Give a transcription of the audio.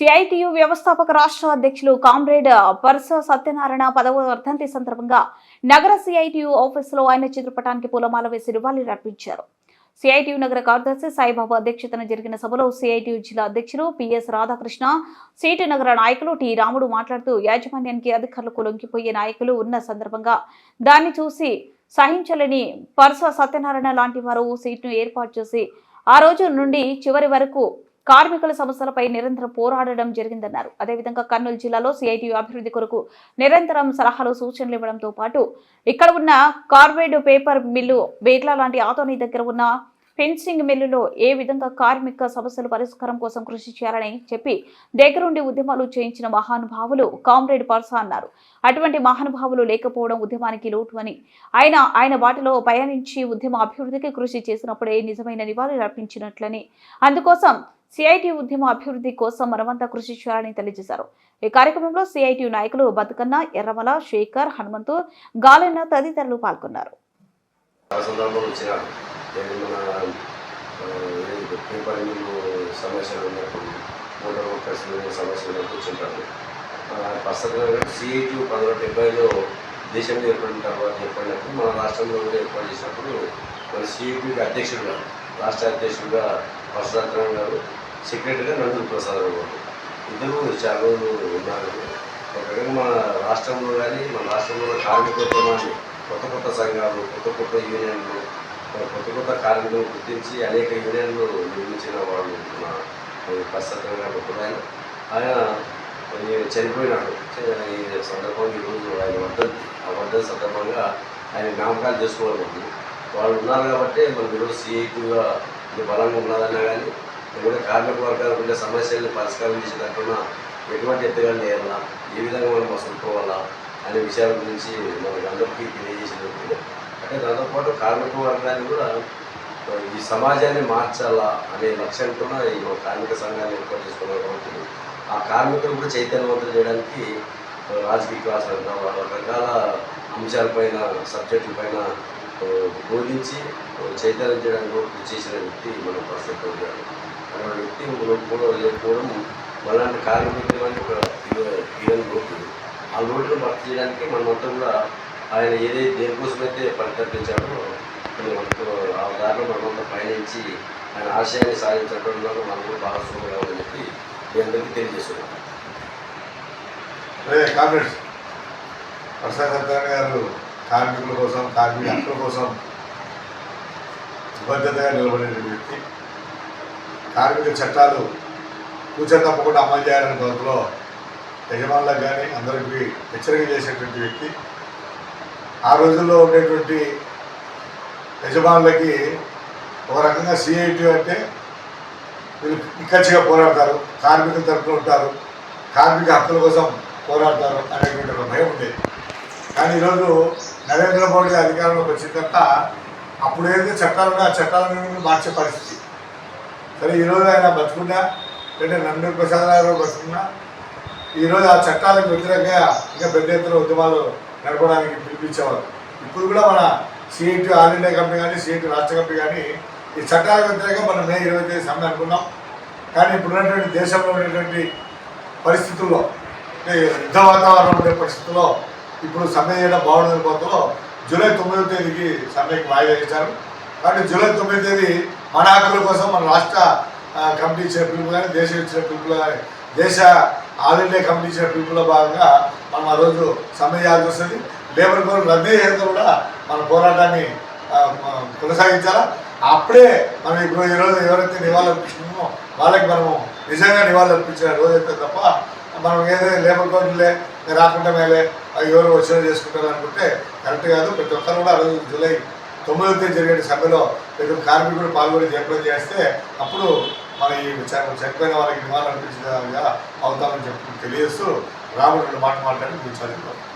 CITU వ్యవస్థాపక రాష్ట్ర అధ్యక్షులు కామ్రేడ్ పరస సత్యనారాయణ పదవ వర్ధంతి సందర్భంగా నగర సిఐటియు ఆఫీసులో ఆయన చిత్రపటానికి పూలమాల వేసి నివాళులు అర్పించారు. సిఐటియు నగర కార్యదర్శి సాయిబాబు అధ్యక్షతన జరిగిన సభలో సిఐటియు జిల్లా అధ్యక్షులు పిఎస్ రాధాకృష్ణ సిటి నగర నాయకులు టి రాముడు మాట్లాడుతూ యాజమాన్యానికి అధికారులకు లొంగిపోయే నాయకులు ఉన్న సందర్భంగా దాన్ని చూసి సహించలేని పరస సత్యనారాయణ లాంటి వారు సీట్ను ఏర్పాటు చేసి ఆ రోజు నుండి చివరి వరకు కార్మికుల సమస్యలపై నిరంతరం పోరాడడం జరిగిందన్నారు. అదేవిధంగా కర్నూలు జిల్లాలో సిఐటియు అభివృద్ధి కొరకు నిరంతరం సలహాలు సూచనలు ఇవ్వడంతో పాటు ఇక్కడ ఉన్న కార్బైడ్ పేపర్ మిల్లు బేట్ల లాంటి ఆతోని దగ్గర ఉన్న ఫెన్సింగ్ మిల్లులో ఏ విధంగా కార్మిక సమస్యల పరిష్కారం కోసం కృషి చేయాలని చెప్పి దగ్గరుండి ఉద్యమాలు చేయించిన మహానుభావులు కామ్రేడ్ పర్సా అన్నారు. అటువంటి మహానుభావులు లేకపోవడం ఉద్యమానికి లోటు అని. ఆయన ఆయన బాటలో పయనించి ఉద్యమ అభివృద్ధికి కృషి చేసినప్పుడే నిజమైన నివాళులు అర్పించినట్లని. అందుకోసం సిఐటి ఉద్యమ అభివృద్ధి కోసం మనమంతా కృషి చేయాలని తెలియజేశారు. ఈ కార్యక్రమంలో సిఐటి నాయకులు బతుకన్న ఎర్రమల శేఖర్ హనుమంతు గాలెన్న తదితరులు పాల్గొన్నారు. దాన్ని మన ఆ, సమస్యలు ఉన్నప్పుడు మోటార్ వర్కర్స్ సమస్యలు కూర్చుంటారు కూర్చుంటాను. ప్రస్తుతం సిఐటి పంతొమ్మిది డెబ్బైలో దేశంలో ఏర్పడిన తర్వాత ఏర్పడినప్పుడు మన రాష్ట్రంలో కూడా ఏర్పాటు చేసినప్పుడు మన సిఐటికి అధ్యక్షుడుగా రాష్ట్ర అధ్యక్షుడుగా పరశురాత్రం గారు సెక్రటరీగా నందూరు ప్రసాద్ గారు ఇద్దరు చాలా రోజులు ఉన్నారు. ఒక మన రాష్ట్రంలో కానీ మన రాష్ట్రంలో ఉన్న కార్మికోద్యమాన్ని కొత్త కొత్త సంఘాలు కొత్త కొత్త యూనియన్లు కొత్త కొత్త కార్మికులను గుర్తించి అనేక యూనియన్లు నిర్మించిన వాళ్ళు మన ప్రస్తుతంగా ఆయన ఆయన ఈ చనిపోయినాడు. ఈ సందర్భంగా ఈరోజు ఆయన వర్ధంతి ఆ వర్ధంతి సందర్భంగా ఆయన జ్ఞాపకాలు చేసుకోవాలి వాళ్ళు ఉన్నారు కాబట్టి మనం ఈరోజు సీఐటీగా బలంగా ఉన్నదన్నా కానీ కూడా కార్మిక వర్గాలకు ఉండే సమస్యలను పరిష్కారం చేసేటట్టున ఎటువంటి ఎత్తుగా వేయాలా ఏ విధంగా మనం మసులుకోవాలా అనే విషయాల గురించి మనకు అందరికీ తెలియజేసినప్పుడు అంటే దాంతోపాటు కార్మిక వర్గాన్ని కూడా ఈ సమాజాన్ని మార్చాలా అనే లక్ష్యంతో ఈ కార్మిక సంఘాన్ని ఏర్పాటు చేసుకున్నారు కాబట్టి ఆ కార్మికులు కూడా చైతన్యవంతులు చేయడానికి రాజకీయ క్లాస్ అంటాం అంశాలపైన సబ్జెక్టుల పైన బోధించి చైతన్యం చేయడానికి కృషి చేసిన వ్యక్తి మన ప్రస్తుతం గారు. అలాంటి వ్యక్తి కూడా లేకపోవడం మళ్ళీ కార్మికులకి ఒక తీర- తీరని లోటు. ఆ లోటును భర్తీ చేయడానికి మనమంతా కూడా ఆయన ఏదైతే దేనికోసమైతే పరితపించాడో అది మనకు ఆ దారిలో మనమంతా పయనించి ఆయన ఆశయాన్ని సాధించడంలో మనం కూడా భాగస్వామి కావాలని చెప్పి మీ అందరికీ తెలియజేస్తున్నాం కామ్రేడ్స్ సత్యనారాయణ గారు కార్మికుల కోసం కార్మిక హక్కుల కోసం భద్రతగా నిలబడిన వ్యక్తి. కార్మిక చట్టాలు కూర్చొని తప్పకుండా అమలు చేయాలనే పద్ధతిలో యజమానులకు కానీ అందరికీ హెచ్చరిక చేసేటువంటి వ్యక్తి. ఆ రోజుల్లో ఉండేటువంటి యజమానులకి ఒక రకంగా సిఐటి అంటే వీళ్ళు ఇక్కచ్చిగా పోరాడతారు కార్మికుల తరపున ఉంటారు కార్మిక హక్కుల కోసం పోరాడతారు అనేటువంటి ఒక భయం ఉండేది. కానీ ఈరోజు నరేంద్ర మోడీ అధికారంలోకి వచ్చిన తర్వాత అప్పుడు ఏదైతే చట్టాలు ఆ చట్టాలను మార్చే పరిస్థితి. సరే ఈరోజు ఆయన బతుకున్నా అంటే నందూరి ప్రసాద్ గారు బతుకున్నా ఈరోజు ఆ చట్టాలకు వ్యతిరేకంగా ఇంకా పెద్ద ఎత్తున ఉద్యమాలు నడపడానికి పిలిపించేవారు. ఇప్పుడు కూడా మన సిఐటి ఆల్ ఇండియా కంపెనీ కానీ సిఐటి రాష్ట్ర కంపెనీ కానీ ఈ చట్టాలకు వ్యతిరేకంగా మనం మే ఇరవై తేదీ సమ్మె అనుకున్నాం. కానీ ఇప్పుడు ఉన్నటువంటి దేశంలో ఉన్నటువంటి పరిస్థితుల్లో యుద్ధ వాతావరణం ఉండే పరిస్థితుల్లో ఇప్పుడు సమ్మె చేయడం బాగుండదని కోతలో జూలై తొమ్మిదో తేదీకి సమ్మెకి వాయిదా ఇచ్చారు కాబట్టి జూలై తొమ్మిదో తేదీ మన హక్కుల కోసం మన రాష్ట్ర కమిటీ ఇచ్చిన పిలుపు కానీ దేశం ఇచ్చిన పిలుపులు కానీ దేశ ఆల్ ఇండియా కమిటీ ఇచ్చిన పిలుపులో భాగంగా మనం ఆ రోజు సమ్మె చేయాల్సి వస్తుంది. లేబర్ కోడ్ రద్దీ చేసేందుకు కూడా మన పోరాటాన్ని కొనసాగించాలా? అప్పుడే మనం ఇప్పుడు ఈరోజు ఎవరైతే నివాళులు వాళ్ళకి మనము నిజంగా నివాళులర్పించిన రోజు రోజైతే తప్ప మనం ఏదైతే లేబర్ కోడ్లే రాకుండా మేలే ఎవరు వచ్చినా చేసుకుంటారు అనుకుంటే కరెక్ట్ కాదు. ప్రతి ఒక్కరు కూడా ఆ రోజు జూలై తొమ్మిదో తేదీ జరిగే సభలో ప్రతి ఒక్క కార్మికుడు పాల్గొని జయప్రదం చేస్తే అప్పుడు మన ఈ చనిపోయిన వాళ్ళకి నివాళులు అర్పించిన అవుతామని చెప్పి తెలియజేస్తూ రాముడు మాట మాట్లాడి మీరు చదువుకోవాలి